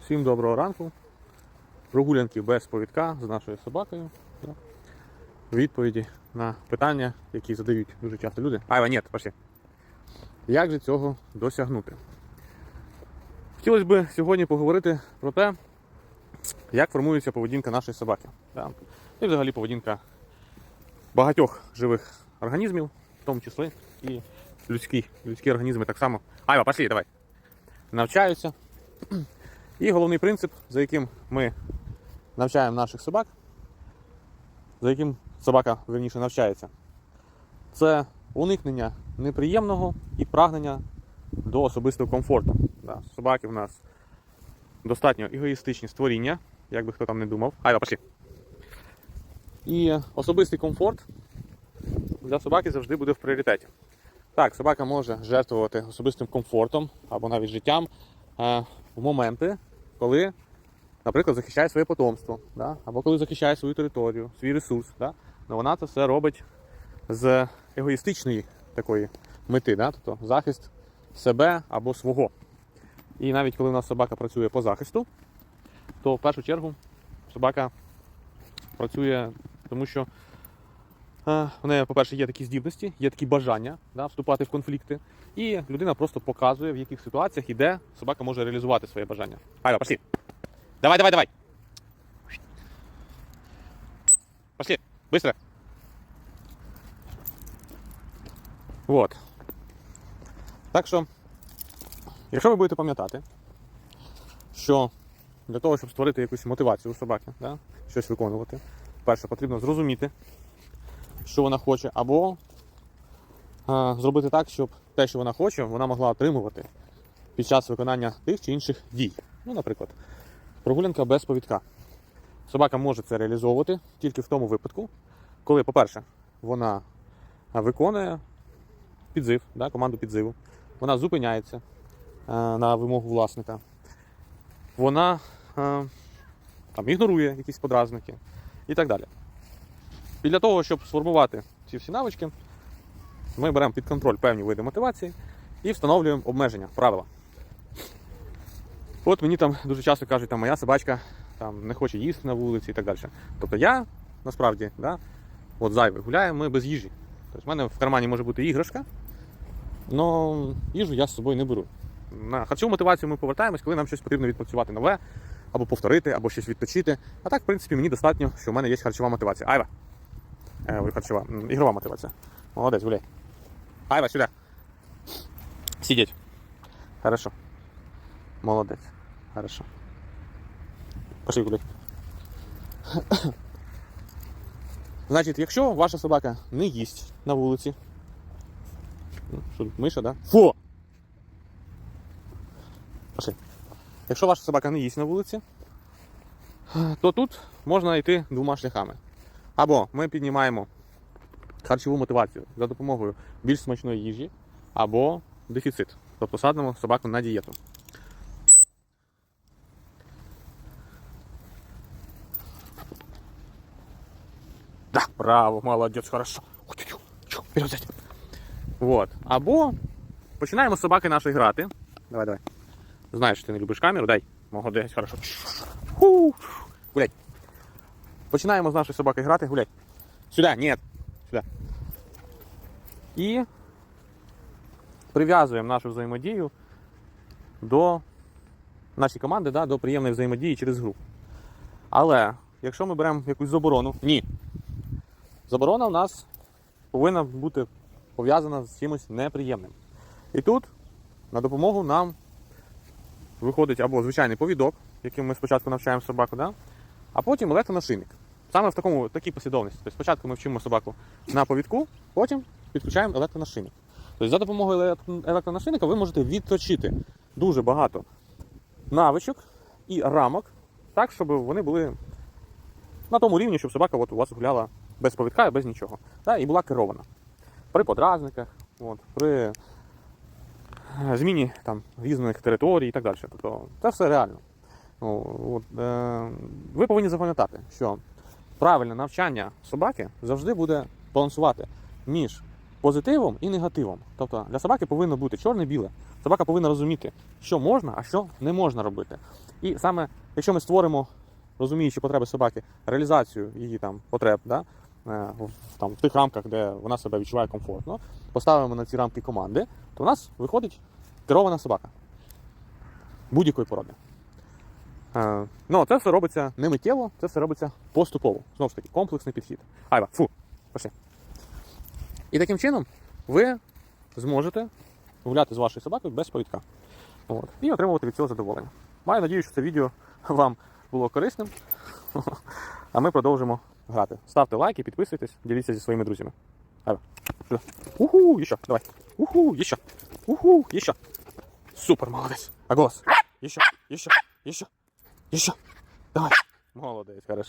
Всім доброго ранку. Прогулянки без повідка з нашою собакою. Відповіді на питання, які задають дуже часто люди. Айва, ні, пошли. Як же цього досягнути? Хотілося б сьогодні поговорити про те, як формується поведінка нашої собаки. І взагалі поведінка багатьох живих організмів, в тому числі і людські, людські організми так само. Айва, пошли, давай. Навчаються. І головний принцип, за яким ми навчаємо наших собак, за яким собака верніше навчається, це уникнення неприємного і прагнення до особистого комфорту. Да, собаки в нас достатньо егоїстичні створіння, як би хто там не думав. Айва, пошли. І особистий комфорт для собаки завжди буде в пріоритеті. Так, собака може жертвувати особистим комфортом або навіть життям е, в моменти, коли, наприклад, захищає своє потомство, да? або коли захищає свою територію, свій ресурс. Да? Но вона це все робить з егоїстичної такої мети, да? тобто захист себе або свого. І навіть коли у нас собака працює по захисту, то в першу чергу собака працює, тому що в неї, по-перше, є такі здібності, є такі бажання да, вступати в конфлікти. І людина просто показує, в яких ситуаціях і де собака може реалізувати своє бажання. Айва, пошли. Давай, давай, давай. Пошли, быстро. Вот. Так що, якщо ви будете пам'ятати, що для того, щоб створити якусь мотивацію у собаки, да, щось виконувати, перше потрібно зрозуміти, що вона хоче, або а, зробити так, щоб те, що вона хоче, вона могла отримувати під час виконання тих чи інших дій. Ну, наприклад, прогулянка без повідка. Собака може це реалізовувати тільки в тому випадку, коли, по-перше, вона виконує підзив, да, команду підзиву, вона зупиняється а, на вимогу власника, вона а, там, ігнорує якісь подразники і так далі. І для того, щоб сформувати ці всі навички, ми беремо під контроль певні види мотивації і встановлюємо обмеження, правила. От мені там дуже часто кажуть, там моя собачка там, не хоче їсти на вулиці і так далі. Тобто я насправді да, от зайвий гуляю, ми без їжі. Тобто в мене в кармані може бути іграшка, але їжу я з собою не беру. На харчову мотивацію ми повертаємось, коли нам щось потрібно відпрацювати нове, або повторити, або щось відточити. А так, в принципі, мені достатньо, що в мене є харчова мотивація. Айва. Е, харчова, ігрова мотивація. Молодець, гуляй. Айва, сюди. Сидеть. Хорошо. Молодець. Хорошо. Пошли гуляй. Значить, якщо ваша собака не їсть на вулиці. Ну, Що тут, миша, да? Фу! Пошли. Якщо ваша собака не їсть на вулиці, то тут можна йти двома шляхами. Або ми піднімаємо харчову мотивацію за допомогою більш смачної їжі, або дефіцит. Тобто садимо собаку на дієту. Да, браво, молодець, хорошо. Вот. Або починаємо з собаки нашої грати. Давай, давай. Знаєш, ти не любиш камеру, дай. Молодець, хорошо. Фу. Починаємо з нашою собакою грати, гуляй. Сюди, ні. Сюди. І прив'язуємо нашу взаємодію до нашої команди, да, до приємної взаємодії через гру. Але якщо ми беремо якусь заборону, ні. Заборона у нас повинна бути пов'язана з чимось неприємним. І тут на допомогу нам виходить або звичайний повідок, яким ми спочатку навчаємо собаку, да? а потім електронашийник. Саме в такому такій послідовності. Тобто спочатку ми вчимо собаку на повідку, потім підключаємо електронашийник. Тобто за допомогою електро- електронашийника ви можете відточити дуже багато навичок і рамок, так, щоб вони були на тому рівні, щоб собака от у вас гуляла без повідка і без нічого. Да? І була керована. При подразниках, от, при е, зміні там, різних територій і так далі. Тобто це все реально. От, е, ви повинні запам'ятати, що правильне навчання собаки завжди буде балансувати між позитивом і негативом. Тобто для собаки повинно бути чорне-біле. Собака повинна розуміти, що можна, а що не можна робити. І саме якщо ми створимо, розуміючи потреби собаки, реалізацію її там потреб, да, е, в, там, в тих рамках, де вона себе відчуває комфортно, поставимо на ці рамки команди, то у нас виходить керована собака будь-якої породи. Е, ну, це все робиться не миттєво, це все робиться поступово. Знову ж таки, комплексний підхід. Айва, фу, пошли. І таким чином ви зможете гуляти з вашою собакою без повідка. От. І отримувати від цього задоволення. Маю надію, що це відео вам було корисним. А ми продовжимо грати. Ставте лайки, підписуйтесь, діліться зі своїми друзями. Айва. Уху, еще, давай. Уху, еще. Уху, еще. Супер, молодець. А голос. Еще, еще, еще, еще. Давай. Молодець, хорошо.